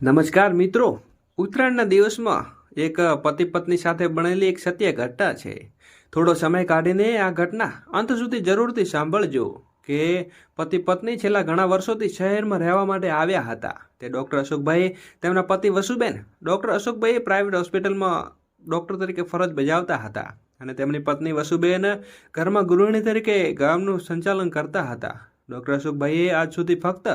નમસ્કાર મિત્રો. ઉત્તરાયણના દિવસમાં એક પતિ પત્ની સાથે બનેલી એક સત્ય ઘટના છે. થોડો સમય કાઢીને આ ઘટના અંત સુધી જરૂરથી સાંભળજો કે પતિ પત્ની છેલ્લા ઘણા વર્ષોથી શહેરમાં રહેવા માટે આવ્યા હતા. તે ડૉક્ટર અશોકભાઈ તેમના પતિ વસુબેન, ડૉક્ટર અશોકભાઈ પ્રાઇવેટ હોસ્પિટલમાં ડૉક્ટર તરીકે ફરજ બજાવતા હતા અને તેમની પત્ની વસુબેન ઘરમાં ગૃહિણી તરીકે ગામનું સંચાલન કરતા હતા. ડૉક્ટર અશોકભાઈએ આજ સુધી ફક્ત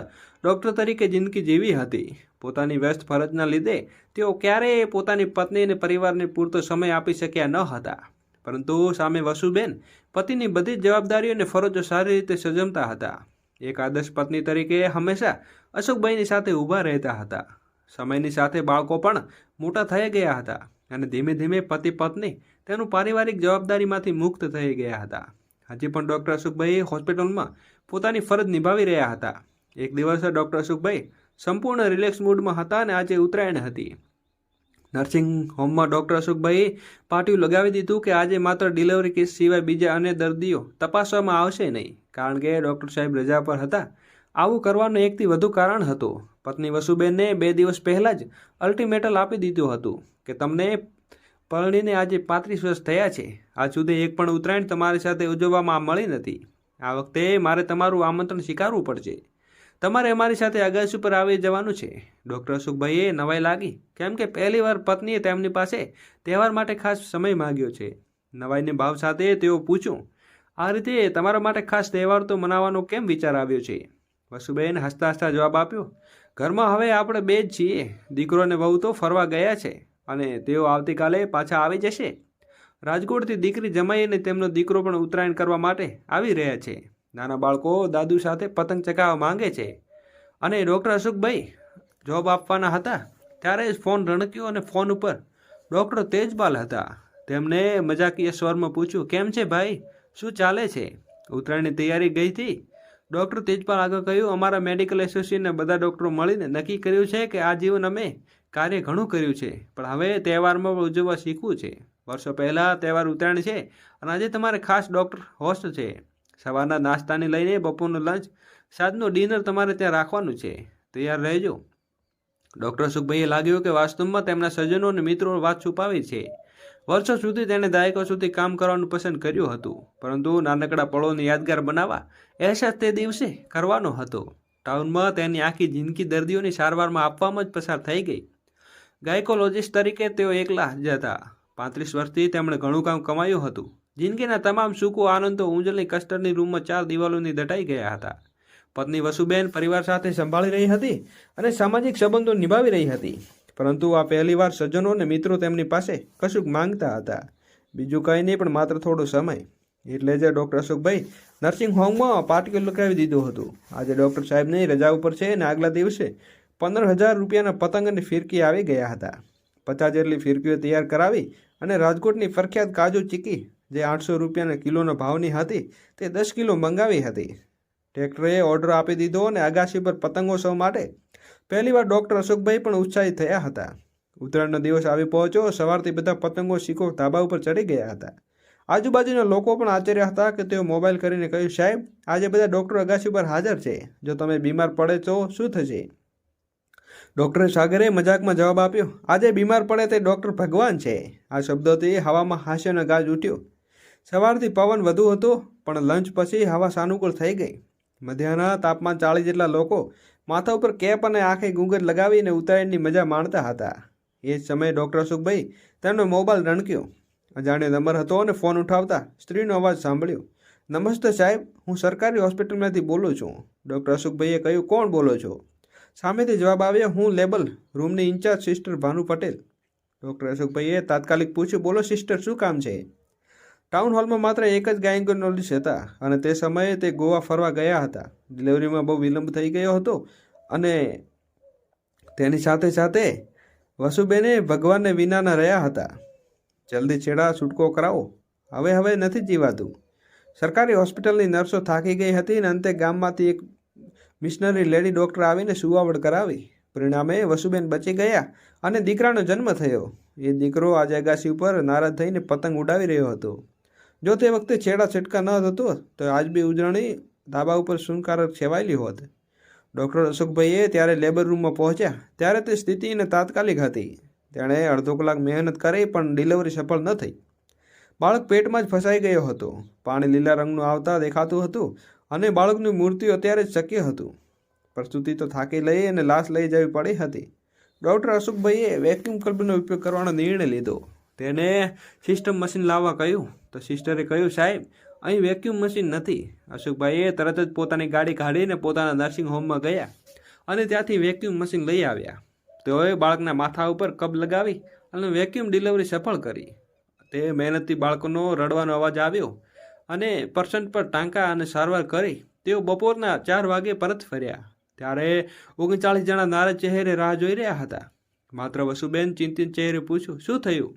ડૉક્ટર તરીકે જિંદગી જીવી હતી. પોતાની વ્યસ્ત ફરજના લીધે તેઓ ક્યારેય પોતાની પત્ની અને પરિવારને પૂરતો સમય આપી શક્યા ન હતા. પરંતુ સામે વસુબેન પતિની બધી જ જવાબદારીઓ અને ફરજો સારી રીતે સજમતા હતા. એક આદર્શ પત્ની તરીકે હંમેશા અશોકભાઈની સાથે ઊભા રહેતા હતા. સમયની સાથે બાળકો પણ મોટા થઈ ગયા હતા અને ધીમે ધીમે પતિ પત્ની તેનું પારિવારિક જવાબદારીમાંથી મુક્ત થઈ ગયા હતા. હજી પણ ડૉક્ટર અશોકભાઈ હોસ્પિટલમાં પોતાની ફરજ નિભાવી રહ્યા હતા. એક દિવસ ડૉક્ટર અશોકભાઈ સંપૂર્ણ રિલેક્સ મૂડમાં હતા અને આજે ઉત્તરાયણ હતી. નર્સિંગ હોમમાં ડૉક્ટર અશોકભાઈએ પાટિયું લગાવી દીધું કે આજે માત્ર ડિલિવરી કેસ સિવાય બીજા અન્ય દર્દીઓ તપાસવામાં આવશે નહીં, કારણ કે ડૉક્ટર સાહેબ રજા પર હતા. આવું કરવાનું એકથી વધુ કારણ હતું. પત્ની વસુબેનને બે દિવસ પહેલાં જ અલ્ટિમેટલ આપી દીધું હતું કે તમને પરણીને આજે પાંત્રીસ વર્ષ થયા છે. આજ સુધી એક પણ ઉત્તરાયણ તમારી સાથે ઉજવવામાં મળી નથી. આ વખતે મારે તમારું આમંત્રણ સ્વીકારવું પડશે. તમારે અમારી સાથે અગાસી પર આવી જવાનું છે. ડૉક્ટર અશોકભાઈએ નવાઈ લાગી, કેમ કે પહેલીવાર પત્નીએ તેમની પાસે તહેવાર માટે ખાસ સમય માગ્યો છે. નવાઈને ભાવ સાથે તેઓ પૂછ્યું, આ રીતે તમારા માટે ખાસ તહેવાર તો મનાવવાનો કેમ વિચાર આવ્યો છે? વસુબેન હસતા હસતા જવાબ આપ્યો, ઘરમાં હવે આપણે બે જ છીએ. દીકરો અને વહુ તો ફરવા ગયા છે અને તેઓ આવતીકાલે પાછા આવી જશે. રાજકોટથી દીકરી જમાઈ અને તેમનો દીકરો પણ ઉત્તરાયણ કરવા માટે આવી રહ્યા છે. નાના બાળકો દાદુ સાથે પતંગ ચગાવવા માંગે છે. અને ડૉક્ટર અશોકભાઈ જોબ આપવાના હતા. ત્યારે જ ફોન રણક્યો અને ફોન ઉપર ડૉક્ટર તેજપાલ હતા. તેમને મજાકીય સ્વરમાં પૂછ્યું, કેમ છે ભાઈ? શું ચાલે છે? ઉત્તરાયણની તૈયારી ગઈ હતી. ડૉક્ટર તેજપાલ આગળ કહ્યું, અમારા મેડિકલ એસોસિએશનના બધા ડૉક્ટરો મળીને નક્કી કર્યું છે કે આ જીવન અમે કાર્ય ઘણું કર્યું છે, પણ હવે તહેવારમાં પણ ઉજવવા શીખવું છે. વર્ષો પહેલાં તહેવાર ઉત્તરાયણ છે અને આજે તમારે ખાસ ડૉક્ટર હોસ્ટ છે. સવારના નાસ્તાની લઈને બપોરનું લંચ સાંજનું ડિનર તમારે ત્યાં રાખવાનું છે. તૈયાર રહેજો. ડૉક્ટર સુખભાઈએ લાગ્યું કે વાસ્તવમાં તેમના સજ્જનો અને મિત્રો વાત છુપાવી છે. વર્ષો સુધી તેણે દાયકો સુધી કામ કરવાનું પસંદ કર્યું હતું. પરંતુ નાનકડા પળોને યાદગાર બનાવવા અહેસાસ તે દિવસે કરવાનો હતો. ટાઉનમાં તેની આખી જિંદગી દર્દીઓની સારવારમાં આપવામાં જ પસાર થઈ ગઈ. ગાયકોલોજિસ્ટ તરીકે તેઓ એકલા જ હતા. પાંત્રીસ વર્ષથી તેમણે ઘણું કામ કમાયું હતું. જિંદગીના તમામ સુખો આનંદો ઉંજલની કસ્ટરની રૂમમાં ચાર દિવાલોની દટાઈ ગયા હતા. પત્ની વસુબેન પરિવાર સાથે સંભાળી રહી હતી અને સામાજિક સંબંધો નિભાવી રહી હતી. પરંતુ આ પહેલીવાર સજ્જનો અને મિત્રો તેમની પાસે કશુંક માંગતા હતા. બીજું કંઈ નહીં, પણ માત્ર થોડો સમય. એટલે જ ડૉક્ટર અશોકભાઈ નર્સિંગ હોમમાં પાટિયું લગાવી દીધું હતું. આજે ડૉક્ટર સાહેબની રજા ઉપર છે અને આગલા દિવસે પંદર હજાર રૂપિયાના પતંગ અને ફિરકી આવી ગયા હતા. પચાસ જેટલી ફિરકીઓ તૈયાર કરાવી અને રાજકોટની પ્રખ્યાત કાજુ ચીકી જે આઠસો રૂપિયાના કિલોના ભાવની હતી, તે દસ કિલો મંગાવી હતી. ટ્રેક્ટરે ઓર્ડર આપી દીધો અને અગાશી પર પતંગોત્સવ માટે પહેલીવાર ડૉક્ટર અશોકભાઈ પણ ઉત્સાહિત થયા હતા. ઉત્તરાયણનો દિવસ આવી પહોંચ્યો, સવારથી બધા પતંગો શીખો ધાબા ઉપર ચડી ગયા હતા. આજુબાજુના લોકો પણ આશ્ચર્ય હતા કે તેઓ મોબાઈલ કરીને કહ્યું, સાહેબ, આજે બધા ડૉક્ટર અગાશી પર હાજર છે. જો તમે બીમાર પડે તો શું થશે? ડૉક્ટર સાગરે મજાકમાં જવાબ આપ્યો, આજે બીમાર પડે તે ડૉક્ટર ભગવાન છે. આ શબ્દોથી હવામાં હાસ્યનો ગાજ ઉઠ્યો. સવારથી પવન વધુ હતો, પણ લંચ પછી હવા સાનુકૂળ થઈ ગઈ. મધ્યાહના તાપમાન ચાળીસ જેટલા લોકો માથા ઉપર કેપ અને આંખે ગુંગર લગાવીને ઉત્તરાયણની મજા માણતા હતા. એ જ સમયે ડૉક્ટર અશોકભાઈ તેમનો મોબાઈલ રણક્યો. અજાણ્યો નંબર હતો અને ફોન ઉઠાવતા સ્ત્રીનો અવાજ સાંભળ્યો. નમસ્તે સાહેબ, હું સરકારી હોસ્પિટલમાંથી બોલું છું. ડૉક્ટર અશોકભાઈએ કહ્યું, કોણ બોલો છો? સામેથી જવાબ આવ્યો, હું લેબલ રૂમની incharge sister Bhanu Patel. Doctor અશોકભાઈએ તાત્કાલિક પૂછ્યું, બોલો સિસ્ટર, શું કામ છે? ટાઉન હોલમાં માત્ર એક જ ગાયકોલોજીસ્ટ હતા અને તે સમયે તે ગોવા ફરવા ગયા હતા. ડિલિવરીમાં બહુ વિલંબ થઈ ગયો હતો અને તેની સાથે સાથે વસુબેને ભગવાનને વિનાના રહ્યા હતા. જલ્દી છેડા, છૂટકો કરાવો. હવે હવે નથી જીવાતું. સરકારી હોસ્પિટલની નર્સો થાકી ગઈ હતી અને અંતે ગામમાંથી એક મિશનરી લેડી ડૉક્ટર આવીને સુવાવડ કરાવી. પરિણામે વસુબેન બચી ગયા અને દીકરાનો જન્મ થયો. એ દીકરો આજે અગાસી ઉપર નારાજ થઈને પતંગ ઉડાવી રહ્યો હતો. જો તે વખતે છેડા છટકા ન થતો તો આજ બી ઉજવણી ધાબા ઉપર સુનકારક છેવાયેલી હોત. ડૉક્ટર અશોકભાઈએ ત્યારે લેબર રૂમમાં પહોંચ્યા, ત્યારે તે સ્થિતિને તાત્કાલિક હતી. તેણે અડધો કલાક મહેનત કરી, પણ ડિલિવરી સફળ ન થઈ. બાળક પેટમાં જ ફસાઈ ગયો હતો. પાણી લીલા રંગનું આવતા દેખાતું હતું અને બાળકનું મૃત્યુ અત્યારે જ શક્ય હતું. પ્રસ્તુતિ તો થાકી લઈ અને લાશ લઈ જવી પડી હતી. ડૉક્ટર અશોકભાઈએ વેક્યુમ કલ્બનો ઉપયોગ કરવાનો નિર્ણય લીધો. તેને સિસ્ટમ મશીન લાવવા કહ્યું. તો સિસ્ટરે કહ્યું, સાહેબ, અહીં વેક્યુમ મશીન નથી. અશોકભાઈએ તરત જ પોતાની ગાડી કાઢીને પોતાના નર્સિંગ હોમમાં ગયા અને ત્યાંથી વેક્યુમ મશીન લઈ આવ્યા. તેઓએ બાળકના માથા ઉપર કબ લગાવી અને વેક્યુમ ડિલિવરી સફળ કરી. તે મહેનતથી બાળકોનો રડવાનો અવાજ આવ્યો અને પર્સન્ટ પર ટાંકા અને સારવાર કરી. તેઓ બપોરના ચાર વાગે પરત ફર્યા. ત્યારે ઓગણચાળીસ જણા નારાજ ચહેરે રાહ જોઈ રહ્યા હતા. માત્ર વસુબેન ચિંતિત ચહેરે પૂછ્યું, શું થયું?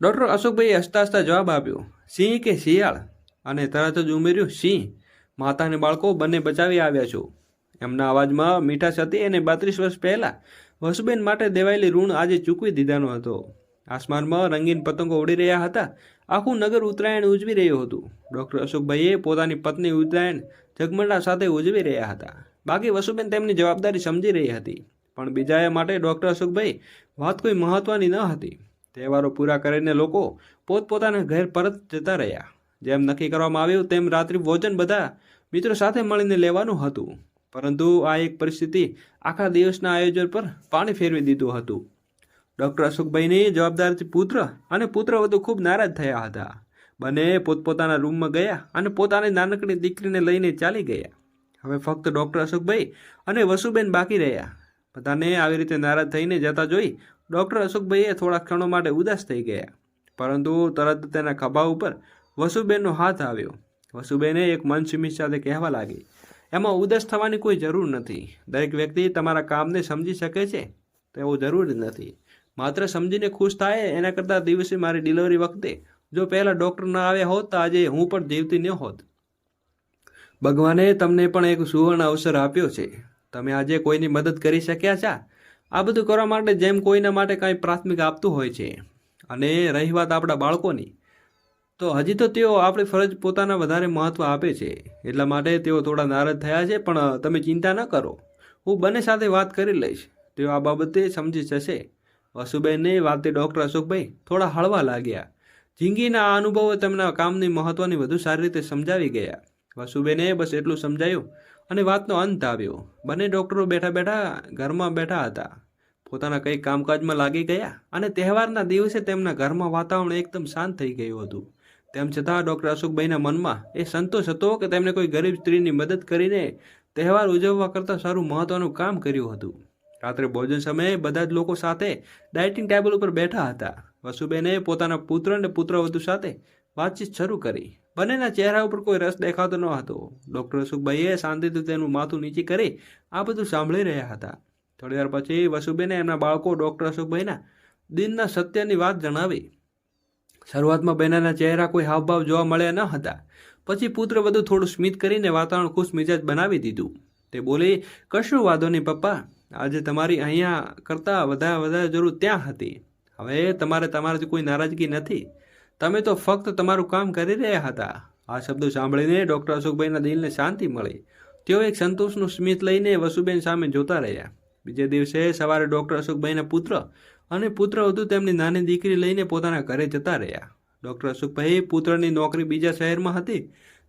ડૉક્ટર અશોકભાઈએ હસતા હસતા જવાબ આપ્યો, સિંહ કે શિયાળ? અને તરત જ ઉમેર્યું, સિંહ માતા અને બાળકો બંને બચાવી આવ્યા છો. એમના અવાજમાં મીઠાશ હતી અને બત્રીસ વર્ષ પહેલાં વસુબેન માટે દેવાયેલી ઋણ આજે ચૂકવી દીધાનો હતો. આસમાનમાં રંગીન પતંગો ઉડી રહ્યા હતા. આખું નગર ઉત્તરાયણ ઉજવી રહ્યું હતું. ડૉક્ટર અશોકભાઈએ પોતાની પત્ની ઉત્તરાયણ જગમંડા સાથે ઉજવી રહ્યા હતા. બાકી વસુબેન તેમની જવાબદારી સમજી રહી હતી. પણ બીજા માટે ડૉક્ટર અશોકભાઈ વાત કોઈ મહત્વની ન હતી. તહેવારો પૂરા કરીને લોકો પોતપોતાના ઘેર પરત જતા રહ્યા. જેમ નક્કી કરવામાં આવ્યું, તેમ રાત્રિ ભોજન બધા મિત્રો સાથે મળીને લેવાનું હતું. પરંતુ આ એક પરિસ્થિતિ આખા દિવસના આયોજન પર પાણી ફેરવી દીધું હતું. ડૉક્ટર અશોકભાઈની જવાબદારીથી પુત્ર અને પુત્રવધુ ખૂબ નારાજ થયા હતા. બંને પોતપોતાના રૂમમાં ગયા અને પોતાની નાનકડી દીકરીને લઈને ચાલી ગયા. હવે ફક્ત ડૉક્ટર અશોકભાઈ અને વસુબેન બાકી રહ્યા. બધાને આવી રીતે નારાજ થઈને જતા જોઈ ડૉક્ટર અશોકભાઈએ થોડા ક્ષણો માટે ઉદાસ થઈ ગયા, પરંતુ તરત તેના ખભા ઉપર વસુબેનનો હાથ આવ્યો. વસુબેને એક મન સિમિત સાથે કહેવા લાગી, એમાં ઉદાસ થવાની કોઈ જરૂર નથી. દરેક વ્યક્તિ તમારા કામને સમજી શકે છે, તેવું જરૂરી નથી. માત્ર સમજીને ખુશ થાય એના કરતાં દિવસે મારી ડિલિવરી વખતે, જો પહેલાં ડૉક્ટર ન આવ્યા હોત તો આજે હું પણ જીવતી ન હોત. ભગવાને તમને પણ એક સુવર્ણ અવસર આપ્યો છે. તમે આજે કોઈની મદદ કરી શક્યા છો આ બધું કરવા માટે જેમ કોઈના માટે કાંઈ પ્રાથમિક આપતું હોય છે. અને રહી વાત આપણા બાળકોની, તો હજી તો તેઓ આપણી ફરજ પોતાના વધારે મહત્ત્વ આપે છે. એટલા માટે તેઓ થોડા નારાજ થયા છે, પણ તમે ચિંતા ન કરો. હું બંને સાથે વાત કરી લઈશ. તેઓ આ બાબતે સમજી જશે. વસુબેનને વાતે ડૉક્ટર અશોકભાઈ થોડા હળવા લાગ્યા. જિંદગીના આ અનુભવો તેમના કામની મહત્ત્વની વધુ સારી રીતે સમજાવી ગયા. વસુબેને બસ એટલું સમજાયું અને વાતનો અંત આવ્યો. બંને ડૉક્ટરો બેઠા બેઠા ઘરમાં બેઠા હતા. પોતાના કંઈક કામકાજમાં લાગી ગયા અને તહેવારના દિવસે તેમના ઘરમાં વાતાવરણ એકદમ શાંત થઈ ગયું હતું. તેમ છતાં ડૉક્ટર અશોકભાઈના મનમાં એ સંતોષ હતો કે તેમણે કોઈ ગરીબ સ્ત્રીની મદદ કરીને તહેવાર ઉજવવા કરતાં સારું મહત્ત્વનું કામ કર્યું હતું. રાત્રે ભોજન સમયે બધા જ લોકો સાથે ડાઇટિંગ ટેબલ ઉપર બેઠા હતા. વસુબેને પોતાના પુત્ર અને પુત્રવધુ સાથે વાતચીત શરૂ કરી. બંનેના ચહેરા ઉપર કોઈ રસ દેખાતો ન હતો. ડૉક્ટર સુખભાઈએ શાંતિથી તેનું માથું નીચે કરી આ બધું સાંભળી રહ્યા હતા. થોડીવાર પછી વસુબેને એમના બાળકો ડૉક્ટર અશોકભાઈના દિનના સત્યની વાત જણાવી. શરૂઆતમાં બહેનાના ચહેરા કોઈ હાવભાવ જોવા મળ્યા ન હતા. પછી પુત્ર બધું થોડું સ્મિત કરીને વાતાવરણ ખુશ મિજાજ બનાવી દીધું. તે બોલી, કશું વાંધો નહીં પપ્પા. આજે તમારી અહીંયા કરતાં વધારે વધારે જરૂર ત્યાં હતી. હવે તમારે તમારાથી કોઈ નારાજગી નથી. તમે તો ફક્ત તમારું કામ કરી રહ્યા હતા. આ શબ્દો સાંભળીને ડૉક્ટર અશોકભાઈના દિલને શાંતિ મળી. તેઓ એક સંતોષનું સ્મિત લઈને વસુબેન સામે જોતા રહ્યા. બીજે દિવસે સવારે ડૉક્ટર અશોકભાઈના પુત્ર અને પુત્ર વધુ તેમની નાની દીકરી લઈને પોતાના ઘરે જતા રહ્યા. ડૉક્ટર અશોકભાઈ પુત્રની નોકરી બીજા શહેરમાં હતી.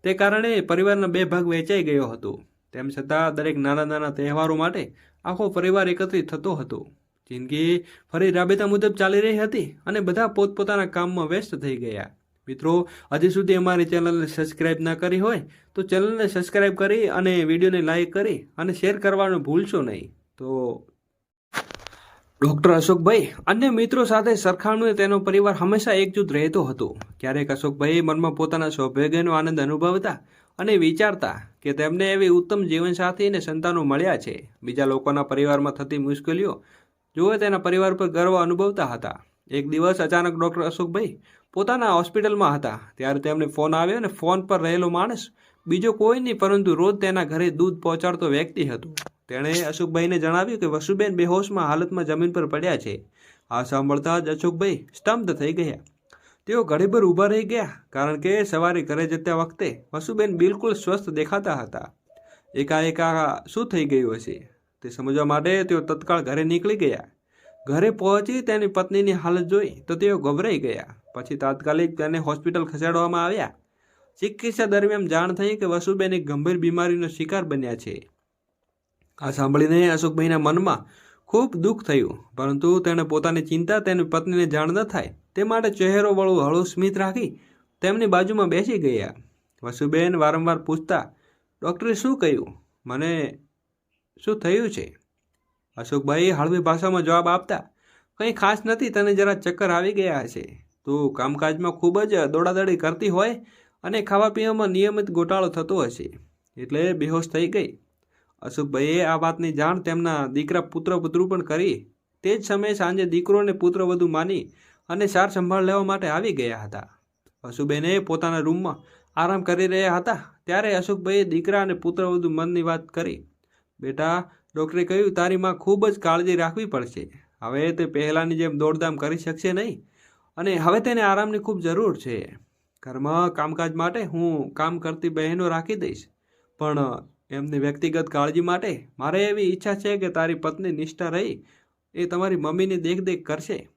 તે કારણે પરિવારના બે ભાગ વહેંચાઈ ગયો હતો. તેમ છતાં દરેક નાના નાના તહેવારો માટે આખો પરિવાર એકત્રિત થતો હતો. જિંદગી ફરી રાબેતા મુજબ ચાલી રહી હતી અને બધા પોતપોતાના કામમાં વ્યસ્ત થઈ ગયા. મિત્રો, હજી સુધી અમારી ચેનલને સબસ્ક્રાઇબ ના કરી હોય તો ચેનલને સબસ્ક્રાઇબ કરી અને વિડીયોને લાઈક કરી અને શેર કરવાનું ભૂલશો નહીં. તો ડૉક્ટર અશોકભાઈ, અન્ય મિત્રો સાથે સરખામણીએ તેનો પરિવાર હંમેશા એકજૂથ રહેતો હતો. ક્યારેક અશોકભાઈ મનમાં પોતાના સૌભાગ્યનો આનંદ અનુભવતા અને વિચારતા કે તેમને એવી ઉત્તમ જીવનસાથી અને સંતાનો મળ્યા છે. બીજા લોકોના પરિવારમાં થતી મુશ્કેલીઓ જોવે તેના પરિવાર પર ગર્વ અનુભવતા હતા. એક દિવસ અચાનક ડૉક્ટર અશોકભાઈ પોતાના હોસ્પિટલમાં હતા. ત્યારે તેમને ફોન આવ્યો અને ફોન પર રહેલો માણસ બીજો કોઈ નહીં, પરંતુ રોજ તેના ઘરે દૂધ પહોંચાડતો વ્યક્તિ હતો. તેણે અશોકભાઈને જણાવ્યું કે વસુબેન બેહોશમાં હાલતમાં જમીન પર પડ્યા છે. આ સાંભળતા જ અશોકભાઈ સ્તંભ થઈ ગયા. તેઓ ઘડીભર ઊભા રહી ગયા, કારણ કે સવારે ઘરે જતા વખતે વસુબેન બિલકુલ સ્વસ્થ દેખાતા હતા. એકાએક શું થઈ ગયું હશે? તે સમજવા માટે તેઓ તત્કાળ ઘરે નીકળી ગયા. ઘરે પહોંચી તેની પત્નીની હાલત જોઈ તો તેઓ ગભરાઈ ગયા. પછી તાત્કાલિક તેને હોસ્પિટલ ખસેડવામાં આવ્યા. ચિકિત્સા દરમિયાન જાણ થઈ કે વસુબેન એક ગંભીર બીમારીનો શિકાર બન્યા છે. આ સાંભળીને અશોકભાઈના મનમાં ખૂબ દુઃખ થયું, પરંતુ તેણે પોતાની ચિંતા તેની પત્નીને જાણ ન થાય તે માટે ચહેરો વળું હળવું સ્મિત રાખી તેમની બાજુમાં બેસી ગયા. વસુબેન વારંવાર પૂછતા, ડૉક્ટરે શું કહ્યું? મને શું થયું છે? અશોકભાઈએ હળવી ભાષામાં જવાબ આપતા, કંઈ ખાસ નથી, તને જરા ચક્કર આવી ગયા હશે તું કામકાજમાં ખૂબ જ દોડાદોડી કરતી હોય અને ખાવા પીવામાં નિયમિત ગોટાળો થતો હશે. એટલે બેહોશ થઈ ગઈ. અશોકભાઈએ આ વાતની જાણ તેમના દીકરા પુત્ર પુત્રુ પણ કરી. તે જ સમયે સાંજે દીકરો અને પુત્ર વધુ માની અને સાર સંભાળ લેવા માટે આવી ગયા હતા. અશુબેને પોતાના રૂમમાં આરામ કરી રહ્યા હતા. ત્યારે અશોકભાઈએ દીકરા અને પુત્ર વધુ મનની વાત કરી. બેટા, ડૉક્ટરે કહ્યું, તારી માં ખૂબ જ કાળજી રાખવી પડશે. હવે તે પહેલાંની જેમ દોડધામ કરી શકશે નહીં. અને હવે તેને આરામની ખૂબ જરૂર છે. ઘરમાં કામકાજ માટે હું કામ કરતી બહેનો રાખી દઈશ. પણ એમની વ્યક્તિગત કાળજી માટે મારે એવી ઈચ્છા છે કે તારી પત્ની નિષ્ઠા રહી. એ તમારી મમ્મીની દેખદેખ કરશે.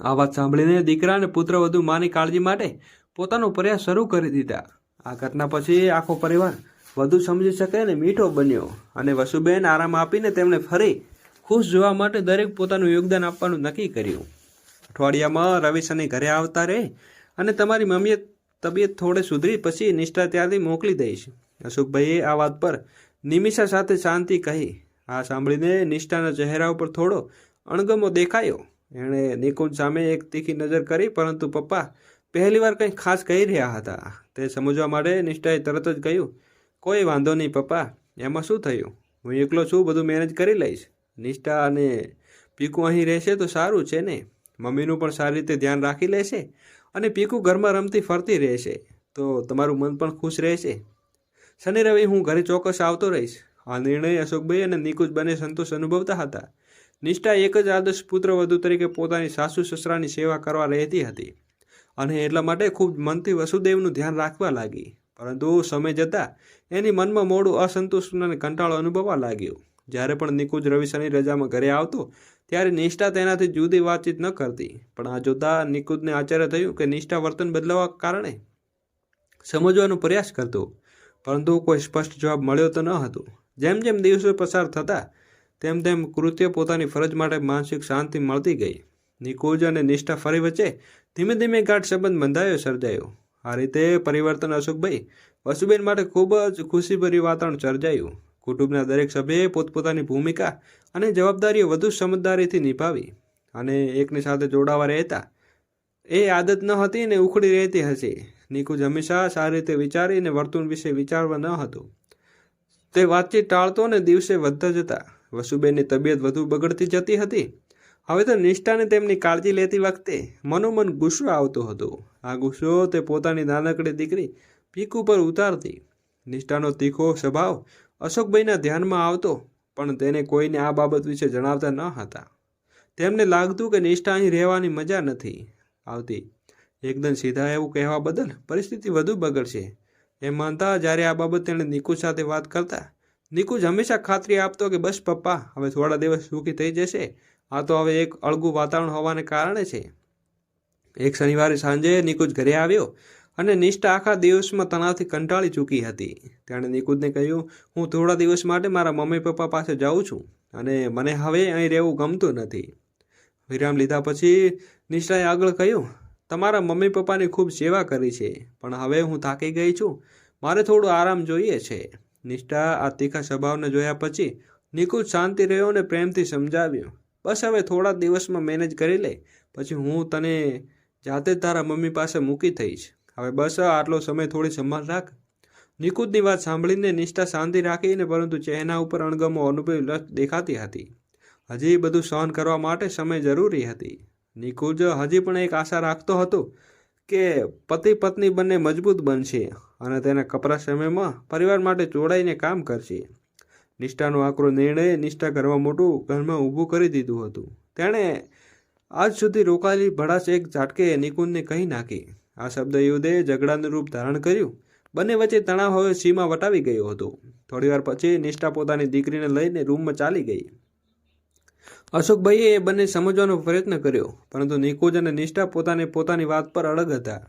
આ વાત સાંભળીને દીકરા અને પુત્ર વધુ માની કાળજી માટે પોતાનો પ્રયાસ શરૂ કરી દીધા. આ ઘટના પછી આખો પરિવાર વધુ સમજી શકે અને મીઠો બન્યો. અને વસુબેન આરામ આપીને તેમણે ફરી ખુશ જોવા માટે દરેક પોતાનું યોગદાન આપવાનું નક્કી કર્યું. અઠવાડિયામાં રવિ શનિ ઘરે આવતા રહે અને તમારી મમ્મીએ તબિયત થોડે સુધરી પછી નિષ્ઠા ત્યાંથી મોકલી દઈશ. અશોકભાઈએ આ વાત પર નિમિષા સાથે શાંતિ કહી. આ સાંભળીને નિષ્ઠાના ચહેરા ઉપર થોડો અણગમો દેખાયો. એણે નિકુંજ સામે એક તીખી નજર કરી, પરંતુ પપ્પા પહેલીવાર કંઈ ખાસ કહી રહ્યા હતા. તે સમજવા માટે નિષ્ઠાએ તરત જ કહ્યું કોઈ વાંધો નહીં, પપ્પા. એમાં શું થયું? હું એકલો છું, બધું મેનેજ કરી લઈશ. નિષ્ઠા અને પીકુ અહીં રહેશે તો સારું છે ને? મમ્મીનું પણ સારી રીતે ધ્યાન રાખી લેશે અને પીકુ ઘરમાં રમતી ફરતી રહેશે તો તમારું મન પણ ખુશ રહેશે. શનિ રવિ હું ઘરે ચોક્કસ આવતો રહીશ. આ નિર્ણય અશોકભાઈ અને નિકુજ બંને સંતોષ અનુભવતા હતા. નિષ્ઠા એક જ આદર્શ પુત્ર વધુ તરીકે પોતાની સાસુ સસરાની સેવા કરવા રહેતી હતી અને એટલા માટે ખૂબ મનથી વસુદેવનું ધ્યાન રાખવા લાગી. પરંતુ સમય જતાં એની મનમાં મોડું અસંતુષ્ટ અને કંટાળો અનુભવવા લાગ્યો. જ્યારે પણ નિકુંજ રવિ રજામાં ઘરે આવતો, ત્યારે નિષ્ઠા તેનાથી જુદી વાતચીત ન કરતી. પણ આ જોતાં નિકુંજને આશ્ચર્ય થયું કે નિષ્ઠા વર્તન બદલાવા કારણે સમજવાનો પ્રયાસ કરતો. પરંતુ કોઈ સ્પષ્ટ જવાબ મળ્યો તો ન હતો. જેમ જેમ દિવસો પસાર થતા, તેમ તેમ કૃત્ય પોતાની ફરજ માટે માનસિક શાંતિ મળતી ગઈ. નિકુંજ અને નિષ્ઠા ફરી વચ્ચે ધીમે ધીમે ગાઢ સંબંધ બંધાયો, સર્જાયો. આ રીતે પરિવર્તન અશોકભાઈ, વસુબેન માટે ખૂબ જ ખુશીભર્યું વાતાવરણ સર્જાયું. કુટુંબના દરેક સભ્યએ પોતપોતાની ભૂમિકા અને જવાબદારીઓ વધુ સમજદારીથી નિભાવી અને એકની સાથે જોડાવા રહેતા. એ આદત ન હતી ને ઉખડી રહેતી હશે. નિકુંજ હંમેશા સારી રીતે વિચારીને વર્તન વિશે વિચારવા ન હતું. તે વાતચીત ટાળતો ને દિવસે વધતા જતા. વસુબેનની તબિયત વધુ બગડતી જતી હતી. હવે તો નિષ્ઠાને તેમની કાળજી લેતી વખતે મનોમન ગુસ્સો આવતો હતો. આ ગુસ્સો તે પોતાની નાનકડી દીકરી પીક ઉપર ઉતારતી. નિષ્ઠાનો તીખો સ્વભાવ અશોકભાઈના ધ્યાનમાં આવતો, પણ તેને કોઈને આ બાબત વિશે જણાવતા ન હતા. તેમને લાગતું કે નિષ્ઠા અહીં રહેવાની મજા નથી આવતી. એકદમ સીધા એવું કહેવા બદલ પરિસ્થિતિ વધુ બગડશે. એમ માનતા જ્યારે આ બાબત તેણે નિકુજ સાથે વાત કરતા, નિકુજ હંમેશા ખાતરી આપતો કે બસ પપ્પા, હવે થોડા દિવસ સુખી થઈ જશે આ તો હવે એક અળગું વાતાવરણ હોવાને કારણે છે. એક શનિવારે સાંજે નિકુંજ ઘરે આવ્યો અને નિષ્ઠા આખા દિવસમાં તણાવથી કંટાળી ચૂકી હતી. તેણે નિકુંજને કહ્યું, હું થોડા દિવસ માટે મારા મમ્મી પપ્પા પાસે જાઉં છું અને મને હવે અહીં રહેવું ગમતું નથી. વિરામ લીધા પછી નિષ્ઠાએ આગળ કહ્યું, તમારા મમ્મી પપ્પાની ખૂબ સેવા કરી છે, પણ હવે હું થાકી ગઈ છું. મારે થોડું આરામ જોઈએ છે. નિષ્ઠા આ તીખા સ્વભાવને જોયા પછી નિકુંજ શાંતિ રહ્યો અને પ્રેમથી સમજાવ્યું બસ હવે થોડા દિવસમાં મેનેજ કરી લે. પછી હું તને જાતે તારા મમ્મી પાસે મૂકી થઈશ. હવે બસ આટલો સમય થોડી સંભાળ રાખ. નિકુંજની વાત સાંભળીને નિષ્ઠા શાંતિ રાખીને પરંતુ ચહેરા ઉપર અણગમો અનુભવી લત દેખાતી હતી. હજી બધું સહન કરવા માટે સમય જરૂરી હતી. નિકુંજ હજી પણ એક આશા રાખતો હતો કે પતિ પત્ની બંને મજબૂત બનશે અને તેના કપરા સમયમાં પરિવાર માટે જોડાઈને કામ કરશે. નિષ્ઠાનો આકરો નિર્ણય, નિષ્ઠા કરવા મોટું ઘરમાં ઊભું કરી દીધું હતું. તેણે આજ સુધી રોકાયેલી ભડાશ એક ઝાટકે નિકુંજને કહી નાખી. આ શબ્દ યુદ્ધે ઝઘડાનું રૂપ ધારણ કર્યું. બંને વચ્ચે તણાવ હવે સીમા વટાવી ગયો હતો. થોડીવાર પછી નિષ્ઠા પોતાની દીકરીને લઈને રૂમમાં ચાલી ગઈ. અશોકભાઈએ એ બંને સમજવાનો પ્રયત્ન કર્યો, પરંતુ નિકુંજ અને નિષ્ઠા પોતાને પોતાની વાત પર અડગ હતા.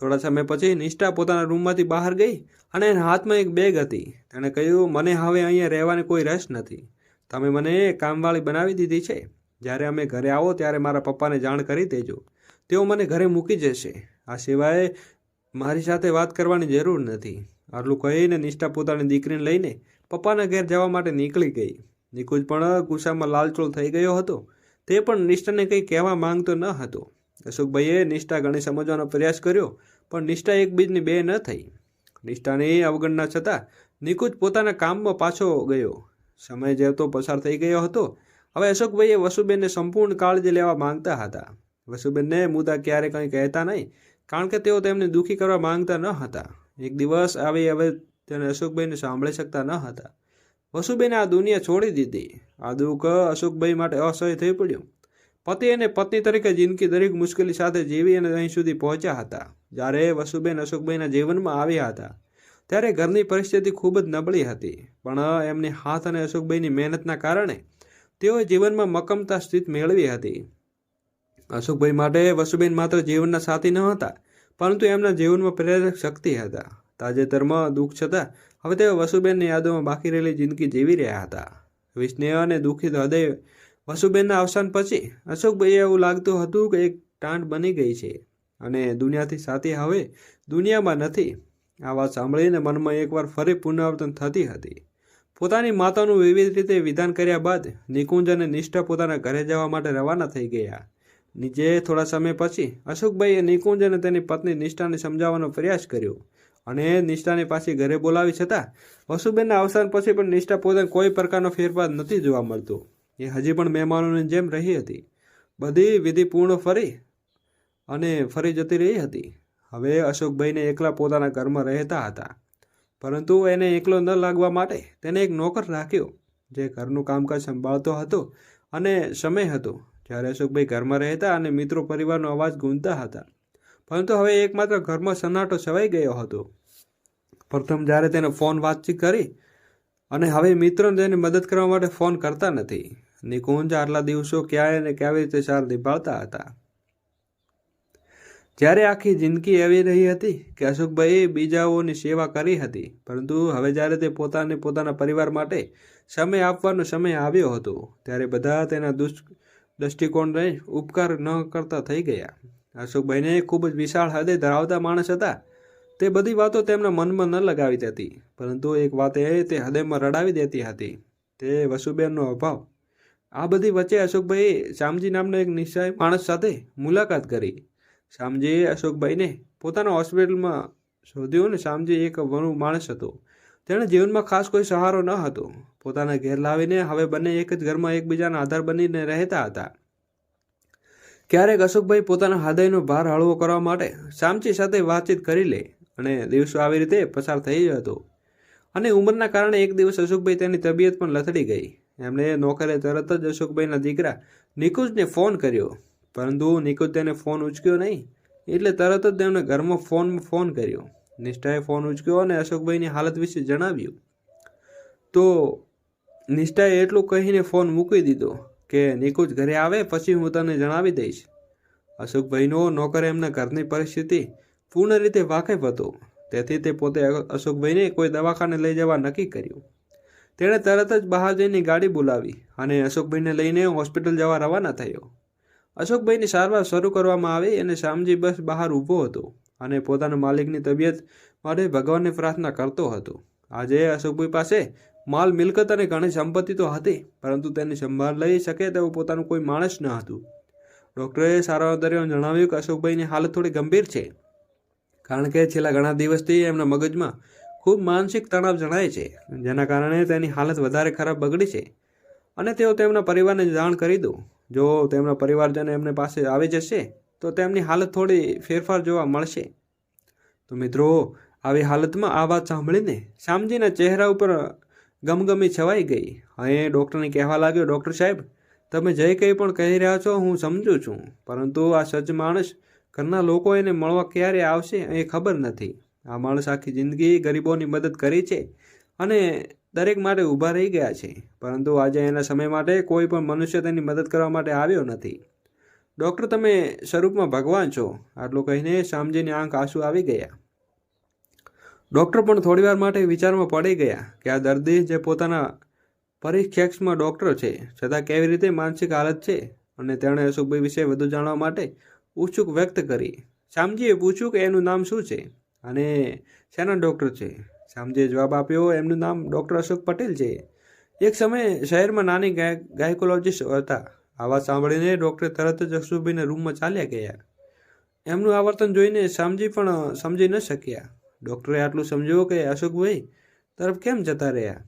થોડા સમય પછી નિષ્ઠા પોતાના રૂમમાંથી બહાર ગઈ અને એના હાથમાં એક બેગ હતી. તેણે કહ્યું, મને હવે અહીંયા રહેવાની કોઈ રસ નથી. તમે મને કામવાળી બનાવી દીધી છે. જ્યારે અમે ઘરે આવો ત્યારે મારા પપ્પાને જાણ કરી દેજો. તેઓ મને ઘરે મૂકી જશે. આ સિવાય મારી સાથે વાત કરવાની જરૂર નથી. આટલું કહીને નિષ્ઠા પોતાની દીકરીને લઈને પપ્પાના ઘેર જવા માટે નીકળી ગઈ. નિકુંજ પણ ગુસ્સામાં લાલચોળ થઈ ગયો હતો. તે પણ નિષ્ઠાને કંઈ કહેવા માંગતો ન હતો. અશોકભાઈએ નિષ્ઠા ઘણી સમજવાનો પ્રયાસ કર્યો, પણ નિષ્ઠા એકબીજની બે ન થઈ. નિષ્ઠાની અવગણના છતાં નિકુંજ પોતાના કામમાં પાછો ગયો. સમય જેવતો પસાર થઈ ગયો હતો. હવે અશોકભાઈએ વસુબેનને સંપૂર્ણ કાળજી લેવા માંગતા હતા. વસુબેનને મુદ્દા ક્યારે કંઈ કહેતા નહીં, કારણ કે તેઓ તેમને દુઃખી કરવા માંગતા ન હતા. એક દિવસ આવી હવે તેને અશોકભાઈને સાંભળી શકતા ન હતા. વસુબેને આ દુનિયા છોડી દીધી. આ દુઃખ અશોકભાઈ માટે અસહ્ય થઈ પડ્યું. પતિ અને પત્ની તરીકે જિંદગી દરેક મુશ્કેલી સાથે જીવી અને અહીં સુધી પહોંચ્યા હતા. જ્યારે વસુબેન અશોકભાઈના જીવનમાં આવ્યા હતા, ત્યારે ઘરની પરિસ્થિતિ ખૂબ જ નબળી હતી. પણ એમની હાથ અને અશોકભાઈની મહેનતના કારણે તેઓએ જીવનમાં મક્કમતા સ્થિત મેળવી હતી. અશોકભાઈ માટે વસુબેન માત્ર જીવનના સાથી ન હતા, પરંતુ એમના જીવનમાં પ્રેરક શક્તિ હતા. તાજેતરમાં દુઃખ છતાં, હવે તેઓ વસુબેનની યાદોમાં બાકી રહેલી જિંદગી જીવી રહ્યા હતા. વિસ્નેહ અને દુઃખિત હૃદય વસુબેનના અવસાન પછી અશોકભાઈએ એવું લાગતું હતું કે એક ટાંટ બની ગઈ છે અને દુનિયાથી સાથે હવે દુનિયામાં નથી. આ વાત સાંભળીને મનમાં એકવાર ફરી પુનરાવર્તન થતી હતી. પોતાની માતાનું વિવિધ રીતે વિધાન કર્યા બાદ નિકુંજ અને નિષ્ઠા પોતાના ઘરે જવા માટે રવાના થઈ ગયા. નીચે થોડા સમય પછી અશોકભાઈએ નિકુંજ અને તેની પત્ની નિષ્ઠાને સમજાવવાનો પ્રયાસ કર્યો અને નિષ્ઠાને પાછી ઘરે બોલાવી છતાં વસુબેનના અવસાન પછી પણ નિષ્ઠા પોતાને કોઈ પ્રકારનો ફેરફાર નથી જોવા મળતો. એ હજી પણ મહેમાનોની જેમ રહી હતી. બધી વિધિ પૂર્ણ ફરી અને ફરી જતી રહી હતી. હવે અશોકભાઈને એકલા પોતાના ઘરમાં રહેતા હતા. પરંતુ એને એકલો ન લાગવા માટે તેને એક નોકર રાખ્યો, જે ઘરનું કામકાજ સંભાળતો હતો અને સમય હતો જ્યારે અશોકભાઈ ઘરમાં રહેતા અને મિત્રો પરિવારનો અવાજ ગૂંજતા હતા. પરંતુ હવે એકમાત્ર ઘરમાં સન્નાટો છવાઈ ગયો હતો. પ્રથમ જ્યારે તેને ફોન વાતચીત કરી અને હવે મિત્રો તેને મદદ કરવા માટે ફોન કરતા નથી. નિકુંજ આટલા દિવસો ક્યાંય અને કેવી રીતે સાર નિભાવતા હતા? જ્યારે આખી જિંદગી એવી રહી હતી કે અશોકભાઈએ બીજાઓની સેવા કરી હતી, પરંતુ હવે જ્યારે તે પોતાને પોતાના પરિવાર માટે સમય આપવાનો સમય આવ્યો હતો, ત્યારે બધા તેના દુષ્ દૃષ્ટિકોણને ઉપકાર ન કરતા થઈ ગયા. અશોકભાઈને ખૂબ જ વિશાળ હૃદય ધરાવતા માણસ હતા. તે બધી વાતો તેમના મનમાં ન લગાવી દેતી, પરંતુ એક વાત એ તે હૃદયમાં રડાવી દેતી હતી. તે વસુબેનનો અભાવ આ બધી વચ્ચે અશોકભાઈએ શ્યામજી નામનો એક નિશ્ચય માણસ સાથે મુલાકાત કરી. શ્યામજીએ અશોકભાઈને પોતાના હોસ્પિટલમાં શોધ્યો ને શ્યામજી એક વણું માણસ હતો. તેણે જીવનમાં ખાસ કોઈ સહારો ન હતો. પોતાના ઘેર લાવીને હવે બંને એક જ ઘરમાં એકબીજાના આધાર બનીને રહેતા હતા. ક્યારેક અશોકભાઈ પોતાના હૃદયનો ભાર હળવો કરવા માટે શ્યામજી સાથે વાતચીત કરી લે અને દિવસો આવી રીતે પસાર થઈ હતો અને ઉંમરના કારણે એક દિવસ અશોકભાઈ તેની તબિયત પણ લથડી ગઈ. એમણે નોકરે તરત જ અશોકભાઈના દીકરા નિકુંજને ફોન કર્યો. પરંતુ નિકુંજ તેને ફોન ઉચક્યો નહીં. એટલે તરત જ તેમણે ઘરમાં ફોનમાં ફોન કર્યો. નિષ્ઠાએ ફોન ઉચક્યો અને અશોકભાઈની હાલત વિશે જણાવ્યું. તો નિષ્ઠાએ એટલું કહીને ફોન મૂકી દીધો કે નિકુંજ ઘરે આવે પછી હું તને જણાવી દઈશ. અશોકભાઈનો નોકર એમના ઘરની પરિસ્થિતિ પૂર્ણ રીતે વાકેફ હતો. તેથી તે પોતે અશોકભાઈને કોઈ દવાખાને લઈ જવા નક્કી કર્યું. તેણે તરત જ બહાર જઈને ગાડી બોલાવી અને અશોકભાઈને લઈને હોસ્પિટલ જવા રવાના થયો. અશોકભાઈની સારવાર શરૂ કરવામાં આવી અને શામજી બસ બહાર ઊભો હતો અને પોતાના માલિકની તબિયત માટે ભગવાનને પ્રાર્થના કરતો હતો. આજે અશોકભાઈ પાસે માલ, મિલકત અને ઘણી સંપત્તિ તો હતી, પરંતુ તેની સંભાળ લઈ શકે તેવું પોતાનું કોઈ માણસ ન હતું. ડૉક્ટરે સારવાર દરમિયાન જણાવ્યું કે અશોકભાઈની હાલત થોડી ગંભીર છે, કારણ કે છેલ્લા ઘણા દિવસથી એમના મગજમાં ખૂબ માનસિક તણાવ જણાય છે, જેના કારણે તેની હાલત વધારે ખરાબ બગડી છે. અને તેઓ તેમના પરિવારને જાણ કરી દો. જો તેમના પરિવારજનો એમને પાસે આવી જશે, તો તેમની હાલત થોડી ફેરફાર જોવા મળશે. તો મિત્રો, આવી હાલતમાં આ વાત સાંભળીને શ્યામજીના ચહેરા ઉપર ગમગમી છવાઈ ગઈ. હવે ડૉક્ટરને કહેવા લાગ્યો, ડૉક્ટર સાહેબ, તમે જે કંઈ પણ કહી રહ્યા છો હું સમજું છું. પરંતુ આ સજ્જ માણસ ઘરના લોકો એને મળવા ક્યારે આવશે એ ખબર નથી. આ માણસ આખી જિંદગી ગરીબોની મદદ કરી છે અને દરેક માટે ઊભા રહી ગયા છે. પરંતુ આજે એના સમય માટે કોઈ પણ મનુષ્ય તેની મદદ કરવા માટે આવ્યો નથી. ડૉક્ટર, તમે સ્વરૂપમાં ભગવાન છો. આટલું કહીને શામજીની આંખ આંસુ આવી ગયા. ડૉક્ટર પણ થોડીવાર માટે વિચારમાં પડી ગયા કે આ દર્દી જે પોતાના પરીક્ષેક્ષમાં ડૉક્ટર છે, છતાં કેવી રીતે માનસિક હાલત છે અને તેણે અશોકભાઈ વિશે વધુ જાણવા માટે ઉત્સુક વ્યક્ત કરી. શામજીએ પૂછ્યું કે એનું નામ શું છે? અને શેના ડૉક્ટર છે? સામજે જવાબ આપ્યો, એમનું નામ ડૉક્ટર અશોક પટેલ છે. એક સમયે શહેરમાં નાની ગાય, ગાયકોલોજીસ્ટ હતા. આવા સાંભળીને ડૉક્ટરે તરત જ અશોકભાઈના રૂમમાં ચાલ્યા ગયા. એમનું આવર્તન જોઈને સમજી પણ સમજી ન શક્યા. ડૉક્ટરે આટલું સમજ્યું કે અશોકભાઈ તરફ કેમ જતા રહ્યા?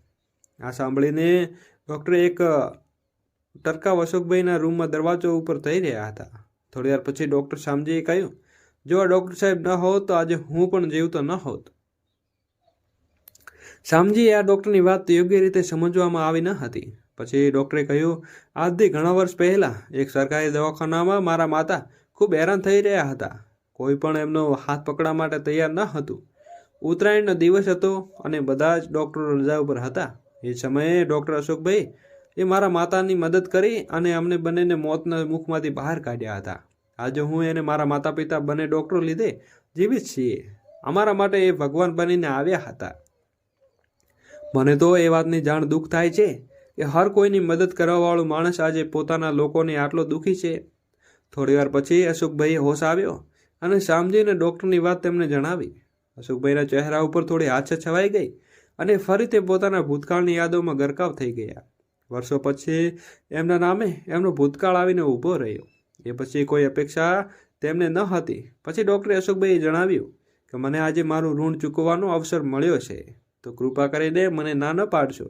આ સાંભળીને ડૉક્ટરે એક ટરકાવ અશોકભાઈના રૂમમાં દરવાજો ઉપર થઈ રહ્યા હતા. થોડી વાર પછી ડૉક્ટર શામજીએ કહ્યું જો આ ડૉક્ટર સાહેબ ન હોત, તો આજે હું પણ જીવતો ન હોત. શામજીએ આ ડૉક્ટરની વાત યોગ્ય રીતે સમજવામાં આવી ન હતી. પછી ડૉક્ટરે કહ્યું, આજથી ઘણા વર્ષ પહેલાં એક સરકારી દવાખાનામાં મારા માતા ખૂબ હેરાન થઈ રહ્યા હતા. કોઈ પણ એમનો હાથ પકડવા માટે તૈયાર ન હતું. ઉત્તરાયણનો દિવસ હતો અને બધા જ ડૉક્ટરો રજા ઉપર હતા. એ સમયે ડૉક્ટર અશોકભાઈ એ મારા માતાની મદદ કરી અને અમને બંનેને મોતના મુખમાંથી બહાર કાઢ્યા હતા. આજે હું એને મારા માતા પિતા બંને ડૉક્ટરો લીધે જીવિત છીએ. અમારા માટે એ ભગવાન બનીને આવ્યા હતા. મને તો એ વાતની જાણ દુઃખ થાય છે કે હર કોઈની મદદ કરવાવાળો માણસ આજે પોતાના લોકોને આટલો દુઃખી છે. થોડીવાર પછી અશોકભાઈએ હોશ આવ્યો અને શામજીને ડૉક્ટરની વાત તેમને જણાવી. અશોકભાઈના ચહેરા ઉપર થોડી હાથ છવાઈ ગઈ અને ફરી તે પોતાના ભૂતકાળની યાદોમાં ગરકાવ થઈ ગયા. વર્ષો પછી એમના નામે એમનો ભૂતકાળ આવીને ઊભો રહ્યો. એ પછી કોઈ અપેક્ષા તેમને ન હતી. પછી ડૉક્ટરે અશોકભાઈએ જણાવ્યું કે, મને આજે મારું ઋણ ચૂકવવાનો અવસર મળ્યો છે. તો કૃપા કરીને મને ના ન પાડશો.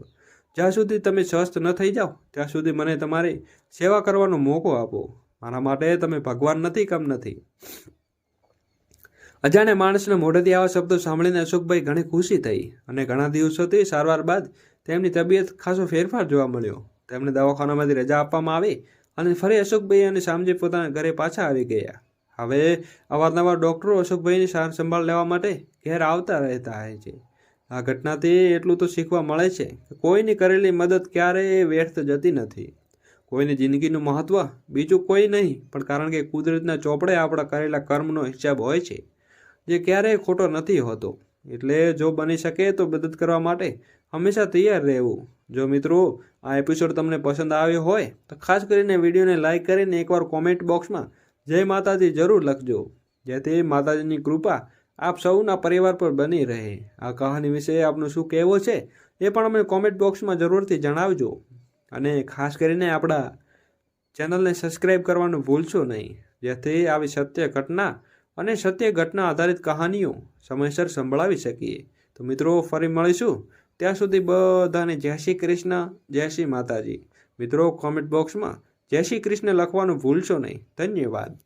જ્યાં સુધી તમે સ્વસ્થ ન થઈ જાઓ, ત્યાં સુધી મને તમારી સેવા કરવાનો મોકો આપો. મારા માટે તમે ભગવાન નથી, કમ નથી. અજાણે માણસના મોઢેથી આવા શબ્દો સાંભળીને અશોકભાઈ ઘણી ખુશી થઈ અને ઘણા દિવસોથી સારવાર બાદ તેમની તબિયત ખાસો ફેરફાર જોવા મળ્યો. તેમને દવાખાનામાંથી રજા આપવામાં આવી અને ફરી અશોકભાઈ અને શામજી પોતાના ઘરે પાછા આવી ગયા. હવે અવારનવાર ડૉક્ટરો અશોકભાઈની સાર સંભાળ લેવા માટે ઘેર આવતા રહેતા હોય છે. આ ઘટનાથી એટલું તો શીખવા મળે છે કે કોઈની કરેલી મદદ ક્યારેય વ્યર્થ જતી નથી. કોઈની જિંદગીનું મહત્ત્વ બીજું કોઈ નહીં, પણ કારણ કે કુદરતના ચોપડે આપણા કરેલા કર્મનો હિસાબ હોય છે, જે ક્યારેય ખોટો નથી હોતો. એટલે જો બની શકે તો મદદ કરવા માટે હંમેશા તૈયાર રહેવું. જો મિત્રો આ એપિસોડ તમને પસંદ આવ્યો હોય, તો ખાસ કરીને વિડીયોને લાઇક કરીને એકવાર કોમેન્ટ બોક્સમાં જય માતાજી જરૂર લખજો. જેથી માતાજીની કૃપા આપ સૌના પરિવાર પર બની રહે. આ કહાની વિશે આપનું શું કહેવું છે, એ પણ અમને કોમેન્ટ બોક્સમાં જરૂરથી જણાવજો. અને ખાસ કરીને આપણા ચેનલને સબસ્ક્રાઈબ કરવાનું ભૂલશો નહીં. જેથી આવી સત્ય ઘટના અને સત્ય ઘટના આધારિત કહાનીઓ સમયસર સંભળાવી શકીએ. તો મિત્રો, ફરી મળીશું. ત્યાં સુધી બધાને જય શ્રી કૃષ્ણ, જય શ્રી માતાજી. મિત્રો કોમેન્ટ બોક્સમાં જય શ્રી કૃષ્ણ લખવાનું ભૂલશો નહીં. ધન્યવાદ.